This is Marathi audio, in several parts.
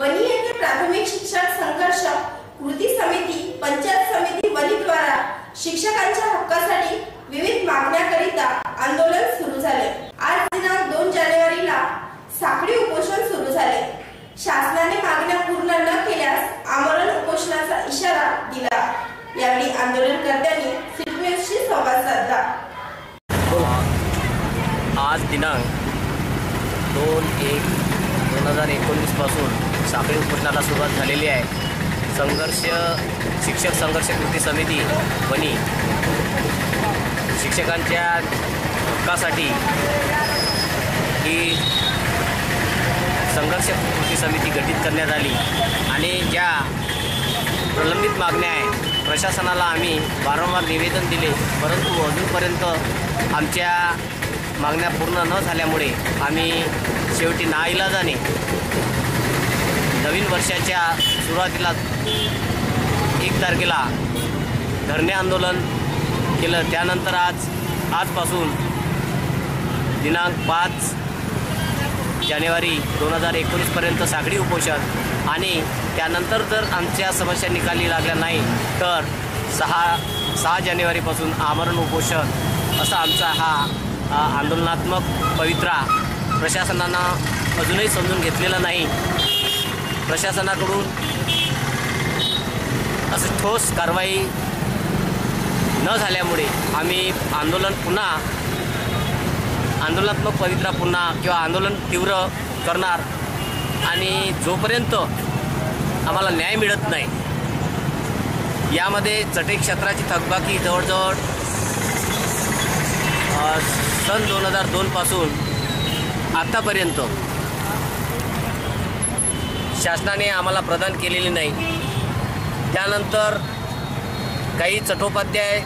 वनी येथे प्राथमिक शिक्षक संघर्ष कृती समिती पंचायत समिती वनीद्वारा शिक्षकांच्या हक्कासाठी विविध मागण्याकरिता आंदोलन सुरू झाले. आज दिनांक दोन जानेवारीला साखळी उपोषण सुरू झाले. शासनाने मागण्या पूर्ण न केल्यास आमरण उपोषणाचा इशारा दिला. यावेळी आंदोलनकर्त्यांनी सिटमेसशी संवाद साधला. आज दिनांक दोन एक दोन हजार एकोणवीसपासून साखळी उपोषणाला सुरुवात झालेली आहे. संघर्ष शिक्षक संघर्ष कृती समिती बनी शिक्षकांच्या हक्कासाठी ही संघर्ष कृती समिती गठीत करण्यात आली आणि ज्या प्रलंबित मागण्या आहे प्रशासनाला आम्ही वारंवार निवेदन दिले परंतु अजूनपर्यंत आमच्या मागण्या पूर्ण न झाल्यामुळे आम्ही शेवटी नाईलाजाने नवीन वर्षाच्या सुरुवातीला एक तारखेला धरणे आंदोलन केलं. त्यानंतर आज आजपासून दिनांक पाच जानेवारी दोन हजार एकोणीसपर्यंत साखळी उपोषण आणि त्यानंतर जर आमच्या समस्या निकाली लागल्या नाही तर सहा सहा जानेवारीपासून आमरण उपोषण असा आमचा हा आंदोलनात्मक पवित्रा प्रशासनानं अजूनही समजून घेतलेला नाही. प्रशासनाकडून असं ठोस कारवाई न झाल्यामुळे आम्ही आंदोलन पुन्हा आंदोलनात्मक पवित्रा पुन्हा किंवा आंदोलन तीव्र करणार आणि जोपर्यंत आम्हाला न्याय मिळत नाही यामध्ये चटई क्षेत्राची थकबाकी जवळजवळ सन दोन हजार दोनपासून आत्तापर्यंत शासनाने आम्हाला प्रदान केलेली नाही. त्यानंतर काही चटोपाध्याय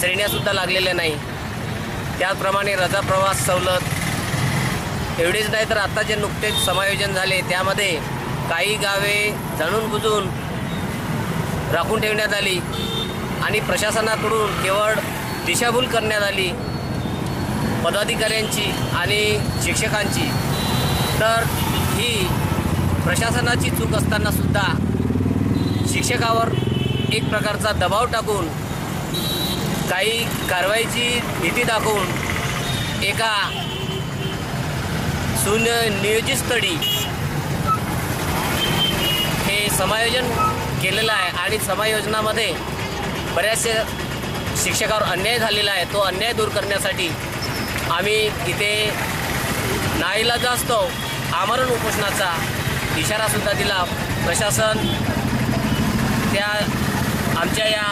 श्रेण्यासुद्धा लागलेल्या नाही. त्याचप्रमाणे रजा प्रवास सवलत एवढेच नाही तर आता जे नुकतेच समायोजन झाले त्यामध्ये काही गावे जाणून बुजून राखून ठेवण्यात आली आणि प्रशासनाकडून केवळ दिशाभूल करण्यात आली पदाधिकाऱ्यांची आणि शिक्षकांची. तर ही प्रशासनाची चूक असताना सुद्धा शिक्षकावर एक प्रकारचा दबाव टाकून काही कारवाईची भीती दाखवून एका सुनियोजित स्थळी हे समायोजन केलेलं आहे आणि समायोजनामध्ये बऱ्याचशा शिक्षकावर अन्याय झालेला आहे. तो अन्याय दूर करण्यासाठी आम्ही इथे नाईला असतो. आमरण उपोषणाचा इशारासुद्धा दिला. प्रशासन त्या आमच्या या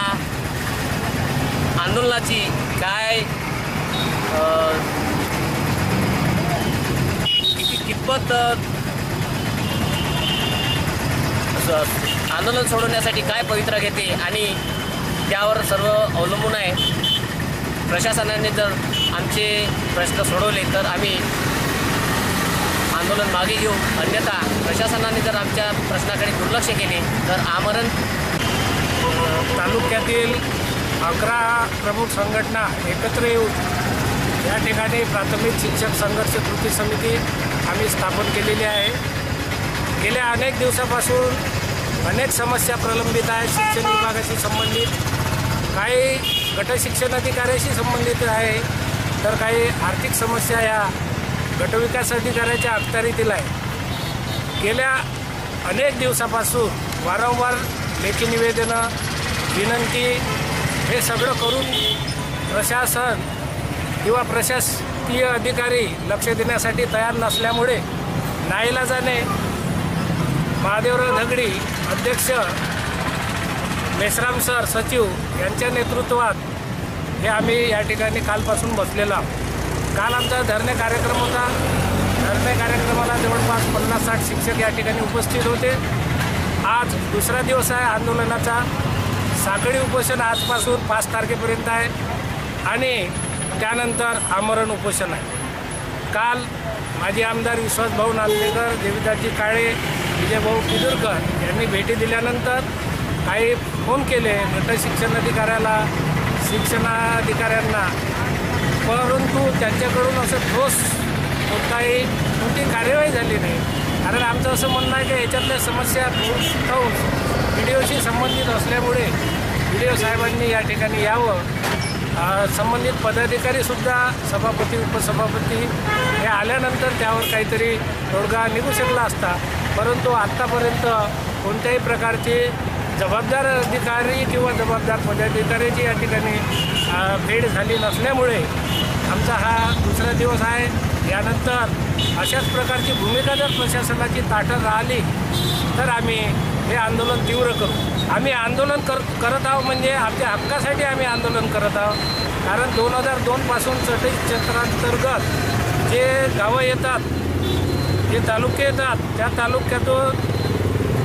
आंदोलनाची काय किती कितपत आंदोलन सोडवण्यासाठी काय पवित्रा घेते आणि त्यावर सर्व अवलंबून आहे. प्रशासनाने जर आमचे प्रश्न सोडवले तर आम्ही आंदोलन मागे घेऊ अन्यथा प्रशासनाने जर आमच्या प्रश्नाकडे दुर्लक्ष केले तर आमरण तालुक्यातील अकरा प्रमुख संघटना एकत्र येऊन या ठिकाणी प्राथमिक शिक्षक संघर्ष कृती समिती आम्ही स्थापन केलेली आहे. गेल्या अनेक दिवसापासून अनेक समस्या प्रलंबित आहेत शिक्षण विभागाशी संबंधित. काही गटशिक्षण अधिकाऱ्याशी संबंधित आहे तर काही आर्थिक समस्या या गटविकास अधिकाऱ्याच्या अखत्यारीतील आहे गेल्या अनेक दिवसापासून वारंवार लेखी निवेदनं विनंती हे सगळं करून प्रशासन किंवा प्रशासकीय अधिकारी लक्ष देण्यासाठी तयार नसल्यामुळे नाईलाजाने महादेवराव धगडी अध्यक्ष मेश्राम सर सचिव यांच्या नेतृत्वात हे आम्ही या ठिकाणी कालपासून बसलेलो आहोत. काल आमचा धरणे कार्यक्रम होता. धरणे कार्यक्रमाला जवळपास पन्नास साठ शिक्षक या ठिकाणी उपस्थित होते. आज दुसरा दिवस आहे आंदोलनाचा. साखळी उपोषण आजपासून पाच तारखेपर्यंत आहे आणि त्यानंतर आमरण उपोषण आहे. काल माजी आमदार विश्वासभाऊ नांदेकर देवीदाजी काळे विजयभाऊ किदुरकर यांनी भेटी दिल्यानंतर काही फोन केले. गट शिक्षण अधिकाऱ्याला शिक्षणाधिकाऱ्यांना परंतु त्यांच्याकडून असं ठोस कोणताही कोणती कार्यवाही झाली नाही. कारण आमचं असं म्हणणं आहे की याच्यातल्या समस्या बी डी ओशी संबंधित असल्यामुळे बी डी ओ साहेबांनी या ठिकाणी यावं. संबंधित पदाधिकारीसुद्धा सभापती उपसभापती हे आल्यानंतर त्यावर काहीतरी तोडगा निघू शकला असता. परंतु आत्तापर्यंत कोणत्याही प्रकारचे जबाबदार अधिकारी किंवा जबाबदार पदाधिकाऱ्याची या ठिकाणी भेट झाली नसल्यामुळे आमचा हा दुसरा दिवस आहे. यानंतर अशाच प्रकारची भूमिका जर प्रशासनाची ताटं राहिली तर आम्ही हे आंदोलन तीव्र करू. आम्ही आंदोलन कर करत आहोत म्हणजे आमच्या हक्कासाठी आम्ही आंदोलन करत आहोत. कारण दोन हजार दोनपासून चटई क्षेत्रांतर्गत जे गावं येतात जे तालुके येतात त्या तालुक्यातून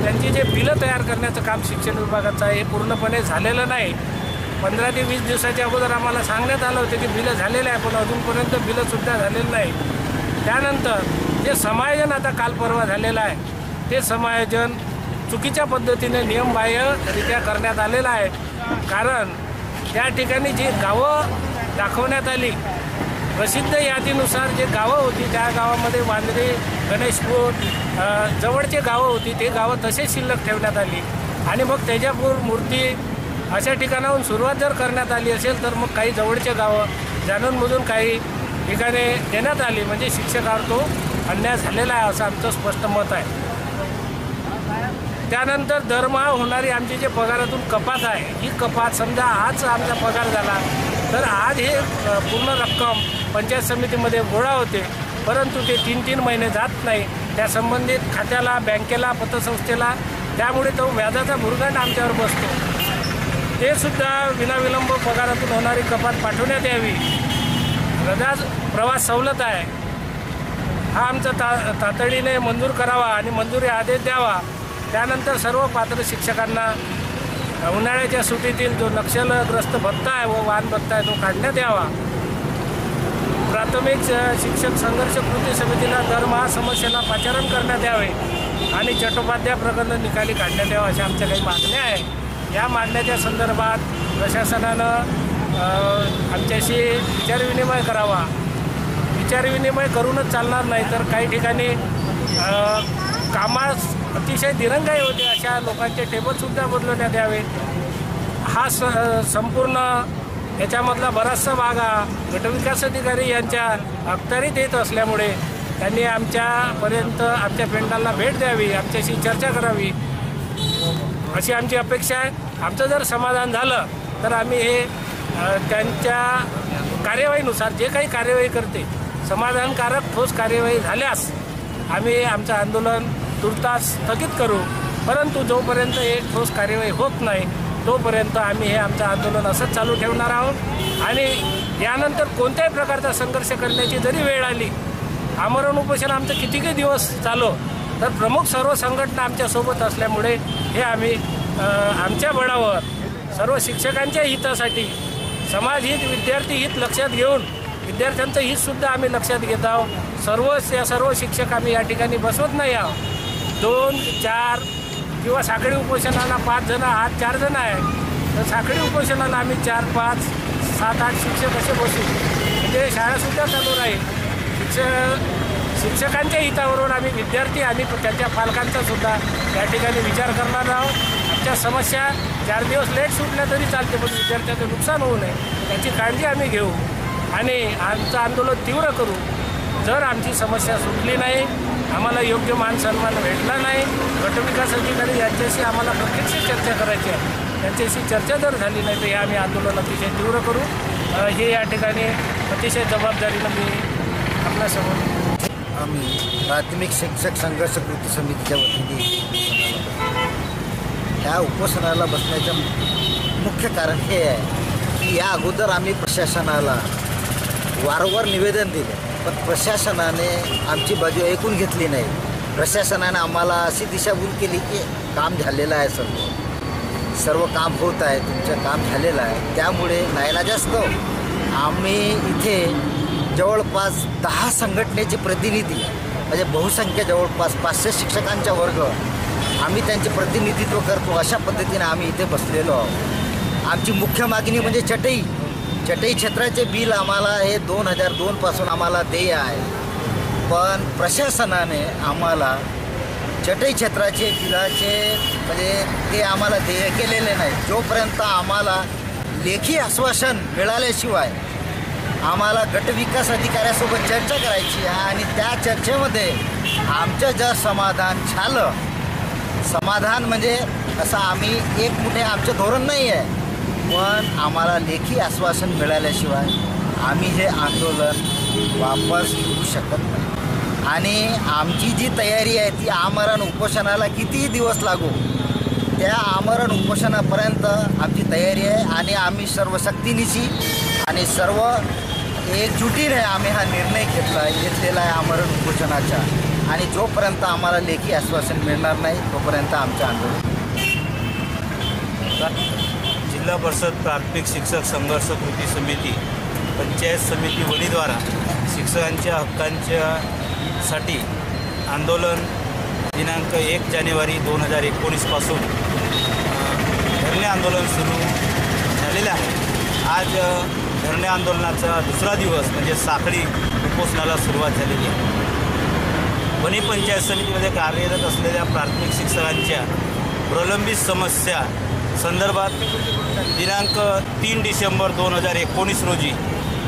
त्यांची जे बिलं तयार करण्याचं काम शिक्षण विभागाचं आहे हे पूर्णपणे झालेलं नाही. पंधरा ते वीस दिवसाच्या अगोदर आम्हाला सांगण्यात आलं होतं की बिलं झालेलं आहे पण अजूनपर्यंत बिलंसुद्धा झालेलं नाही. त्यानंतर जे समायोजन आता काल परवा झालेलं आहे ते समायोजन चुकीच्या पद्धतीने नियमबाह्यरित्या करण्यात आलेलं आहे. कारण त्या ठिकाणी जी गावं दाखवण्यात आली प्रसिद्ध यादीनुसार जे गावं होती त्या गावामध्ये वांद्रे गणेशपूर जवळचे गावं होती ते गावं तसेच शिल्लक ठेवण्यात आली. आणि मग तेजापूर मूर्ती अशा ठिकाणाहून सुरुवात जर करण्यात आली असेल तर मग काही जवळचे गावं जाणूनमधून काही ठिकाणे देण्यात आली. म्हणजे शिक्षकावर तो अन्याय झालेला आहे असं आमचं स्पष्ट मत आहे. त्यानंतर दरमहा होणारी आमची जे पगारातून कपात आहे ही कपात समजा आज आमचा पगार झाला तर आज हे पूर्ण रक्कम पंचायत समितीमध्ये गोळा होते परंतु ते तीन तीन महिने जात नाही. त्या संबंधित खात्याला बँकेला पतसंस्थेला त्यामुळे तो व्याजाचा भुरगंड आमच्यावर बसतो. ते सुद्धा विनाविलंब पगारातून होणारी कपात पाठवण्यात यावी. रजा प्रवास सवलत आहे. हा आमचा ता तातडीने मंजूर करावा आणि मंजुरी आदेश द्यावा. त्यानंतर सर्व पात्र शिक्षकांना उन्हाळ्याच्या सुट्टीतील जो नक्षलग्रस्त भत्ता आहे व वाहन भत्ता आहे तो काढण्यात यावा. प्राथमिक शिक्षक संघर्ष कृती समितीला दरमहा समस्येला पाचारण करण्यात यावे आणि चट्टोपाध्याय प्रकरण निकाली काढण्यात यावं अशा आमच्या काही मागण्या आहे या मागण्याच्या संदर्भात प्रशासनानं आमच्याशी विचारविनिमय करावा. विचारविनिमय करूनच चालणार नाही तर काही ठिकाणी कामास अतिशय दिरंगाई होते अशा लोकांचे टेबलसुद्धा बदलवण्यात यावे. हा स संपूर्ण याच्यामधला बराचसा भाग हा गटविकास अधिकारी यांच्या अखत्यारीत येत असल्यामुळे त्यांनी आमच्यापर्यंत आमच्या पेंडाला भेट द्यावी आमच्याशी चर्चा करावी अशी आमची अपेक्षा आहे. आमचं जर समाधान झालं तर आम्ही हे त्यांच्या कार्यवाहीनुसार जे काही कार्यवाही करते समाधानकारक ठोस कार्यवाही झाल्यास आम्ही आमचं आंदोलन तुर्तास स्थगित करू. परंतु जोपर्यंत एक ठोस कार्यवाही होत नाही तोपर्यंत आम्ही हे आमचं आंदोलन असंच चालू ठेवणार आहोत. आणि यानंतर कोणत्याही प्रकारचा संघर्ष करण्याची जरी वेळ आली आमरण उपोषण आमचं कितीही दिवस चालो तर प्रमुख सर्व संघटना आमच्यासोबत असल्यामुळे हे आम्ही आमच्या बळावर सर्व शिक्षकांच्या हितासाठी समाज हित विद्यार्थी हित लक्षात घेऊन विद्यार्थ्यांचं हितसुद्धा आम्ही लक्षात घेत आहोत. सर्वच या सर्व शिक्षक आम्ही या ठिकाणी बसवत नाही आहोत. दोन चार किंवा साखळी उपोषणाला पाच जण आठ चार जण आहे तर साखळी उपोषणाला आम्ही चार पाच सात आठ शिक्षक असे बसू. म्हणजे शाळासुद्धा चालू राहील. शिक्षक शिक्षकांच्या हितावरून आम्ही विद्यार्थी आणि त्यांच्या पालकांचा सुद्धा या ठिकाणी विचार करणार आहोत. आमच्या समस्या चार दिवस लेट सुटल्या तरी चालते पण विद्यार्थ्याचं नुकसान होऊ नये. याची काळजी आम्ही घेऊ. आणि आमचं आंदोलन तीव्र करू. जर आमची समस्या सुटली नाही आम्हाला योग्य मान सन्मान भेटला नाही. गटविकास अधिकारी यांच्याशी आम्हाला प्रत्यक्ष चर्चा करायची आहे. त्यांच्याशी चर्चा जर झाली नाही तर हे आम्ही आंदोलन अतिशय तीव्र करू. हे या ठिकाणी अतिशय जबाबदारीनं मी आपल्यासमोर आम्ही प्राथमिक शिक्षक संघर्ष कृती समितीच्या वतीने ह्या उपोषणाला बसण्याचं मुख्य कारण हे आहे की या अगोदर आम्ही प्रशासनाला वारंवार निवेदन दिले. पण प्रशासनाने आमची बाजू ऐकून घेतली नाही. प्रशासनाने आम्हाला अशी दिशाभूल केली की काम झालेलं आहे सर्व. सर्व काम होत आहे तुमचं काम झालेलं आहे. त्यामुळे नाईलाजास्तव आम्ही इथे जवळपास दहा संघटनेचे प्रतिनिधी म्हणजे बहुसंख्य जवळपास पाचशे शिक्षकांचा वर्ग आम्ही त्यांचे प्रतिनिधित्व करतो अशा पद्धतीने आम्ही इथे बसलेलो आहोत. आमची मुख्य मागणी म्हणजे चटई. चटई क्षेत्राचे बिल आम्हाला हे दोन हजार दोनपासून आम्हाला देय आहे. पण प्रशासनाने आम्हाला चटई क्षेत्राचे बिलाचे म्हणजे ते आम्हाला देय केलेले नाही. जोपर्यंत आम्हाला लेखी आश्वासन मिळाल्याशिवाय आम्हाला गटविकास अधिकाऱ्यासोबत चर्चा करायची आहे आणि त्या चर्चेमध्ये आमचं जर समाधान झालं समाधान म्हणजे असं आम्ही एक मोठे आमचं धोरण नाही आहे. पण आम्हाला लेखी आश्वासन मिळाल्याशिवाय आम्ही हे आंदोलन वापस घेऊ शकत नाही. आणि आमची जी तयारी आहे ती आमरण उपोषणाला कितीही दिवस लागू? त्या आमरण उपोषणापर्यंत आमची तयारी आहे आणि आम्ही सर्व सक्तीनिशी आणि सर्व एकजुटीने आम्ही हा निर्णय घेतला घेतलेला आहे आमरण उपोषणाचा. आणि जोपर्यंत आम्हाला लेखी आश्वासन मिळणार नाही तोपर्यंत आमचं आंदोलन जिल्हा परिषद प्राथमिक शिक्षक संघर्ष कृती समिती पंचायत समिती वणीद्वारा शिक्षकांच्या हक्कांच्या साठी आंदोलन दिनांक एक जानेवारी दोन हजार एकोणीसपासून धरणे आंदोलन सुरू झालेले आहे. आज धरणे आंदोलनाचा दुसरा दिवस म्हणजे साखळी उपोषणाला सुरुवात झालेली आहे. वणी पंचायत समितीमध्ये कार्यरत असलेल्या प्राथमिक शिक्षकांच्या प्रलंबित समस्या संदर्भात दिनांक तीन डिसेंबर दोन हजार एकोणीस रोजी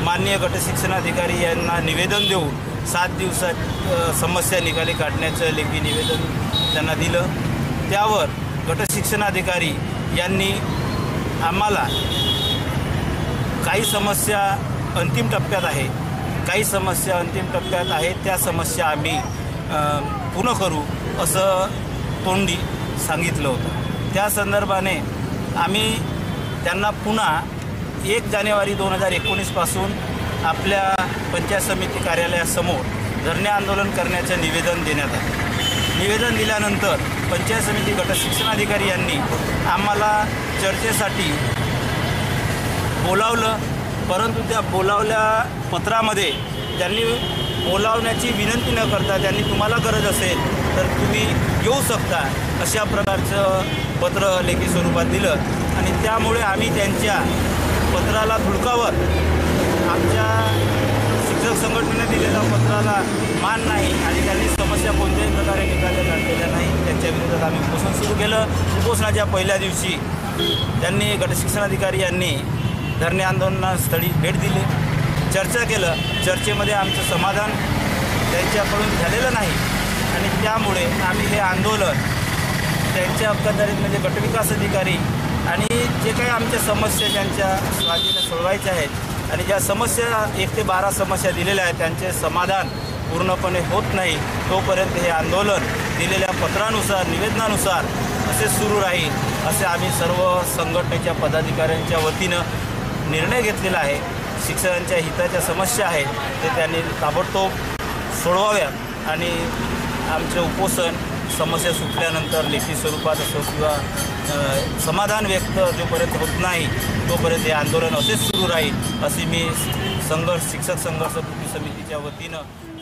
माननीय गटशिक्षणाधिकारी यांना निवेदन देऊन सात दिवसात समस्या निकाली काढण्याचं लेखी निवेदन त्यांना दिलं. त्यावर गटशिक्षणाधिकारी यांनी आम्हाला काही समस्या अंतिम टप्प्यात आहे काही समस्या अंतिम टप्प्यात आहेत त्या समस्या आम्ही पूर्ण करू असं तोंडी सांगितलं होतं. त्या संदर्भाने आम्ही त्यांना पुन्हा एक जानेवारी दोन हजार एकोणीसपासून आपल्या पंचायत समिती कार्यालयासमोर धरणे आंदोलन करण्याचं निवेदन देण्यात आलं. निवेदन दिल्यानंतर पंचायत समिती गटशिक्षणाधिकारी यांनी आम्हाला चर्चेसाठी बोलावलं परंतु त्या बोलावल्या पत्रामध्ये त्यांनी बोलावण्याची विनंती न करता त्यांनी तुम्हाला गरज असेल तर तुम्ही येऊ शकता अशा प्रकारचं पत्र लेखी स्वरूपात दिलं. आणि त्यामुळे आम्ही त्यांच्या पत्राला धुडकावत आमच्या शिक्षक संघटनेने दिलेल्या पत्राला मान नाही आणि त्यांनी समस्या कोणत्याही प्रकारे निकाल्या काढलेल्या नाही त्यांच्या विरोधात आम्ही उपोषण सुरू केलं. उपोषणाच्या पहिल्या दिवशी त्यांनी गटशिक्षणाधिकारी यांनी धरणे आंदोलनास्थळी भेट दिली. चर्चा केलं. चर्चेमध्ये आमचं समाधान त्यांच्याकडून झालेलं नाही. आणि त्यामुळे आम्ही हे आंदोलन त्यांच्या अखत्यारीत म्हणजे गटविकास अधिकारी आणि जे काही आमच्या समस्या त्यांच्या स्वाधीनं सोडवायच्या आहेत आणि ज्या समस्या एक ते बारा समस्या दिलेल्या आहेत त्यांचे समाधान पूर्णपणे होत नाही तोपर्यंत हे आंदोलन दिलेल्या पत्रानुसार निवेदनानुसार असे सुरू राहील असे आम्ही सर्व संघटनेच्या पदाधिकाऱ्यांच्या वतीनं निर्णय घेतलेला आहे. शिक्षकांच्या हिताच्या समस्या आहेत ते त्यांनी ताबडतोब सोडवाव्यात आणि आमचे उपोषण समस्या सुटल्यानंतर लेखी स्वरूपात असो किंवा समाधान व्यक्त जोपर्यंत होत नाही तोपर्यंत हे आंदोलन असेच सुरू राहील अशी मी संघर्ष शिक्षक संघर्ष कृती समितीच्या वतीनं